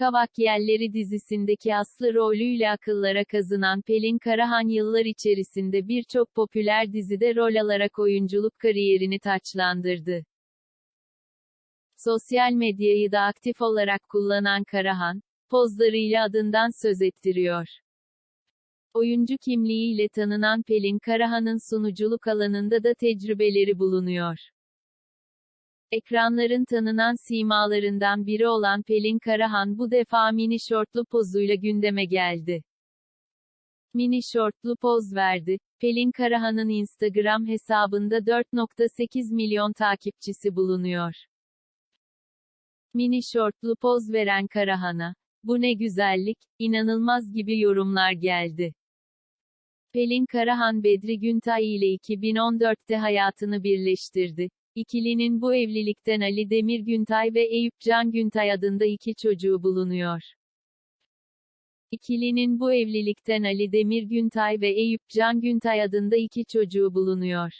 Kavakyelleri dizisindeki Aslı rolüyle akıllara kazınan Pelin Karahan yıllar içerisinde birçok popüler dizide rol alarak oyunculuk kariyerini taçlandırdı. Sosyal medyayı da aktif olarak kullanan Karahan, pozlarıyla adından söz ettiriyor. Oyuncu kimliğiyle tanınan Pelin Karahan'ın sunuculuk alanında da tecrübeleri bulunuyor. Ekranların tanınan simalarından biri olan Pelin Karahan bu defa mini şortlu pozuyla gündeme geldi. Mini şortlu poz verdi. Pelin Karahan'ın Instagram hesabında 4.8 milyon takipçisi bulunuyor. Mini şortlu poz veren Karahan'a, bu ne güzellik, inanılmaz gibi yorumlar geldi. Pelin Karahan Bedri Güntay ile 2014'te hayatını birleştirdi. İkilinin bu evlilikten Ali Demir Güntay ve Eyüp Can Güntay adında iki çocuğu bulunuyor. İkilinin bu evlilikten Ali Demir Güntay ve Eyüp Can Güntay adında iki çocuğu bulunuyor.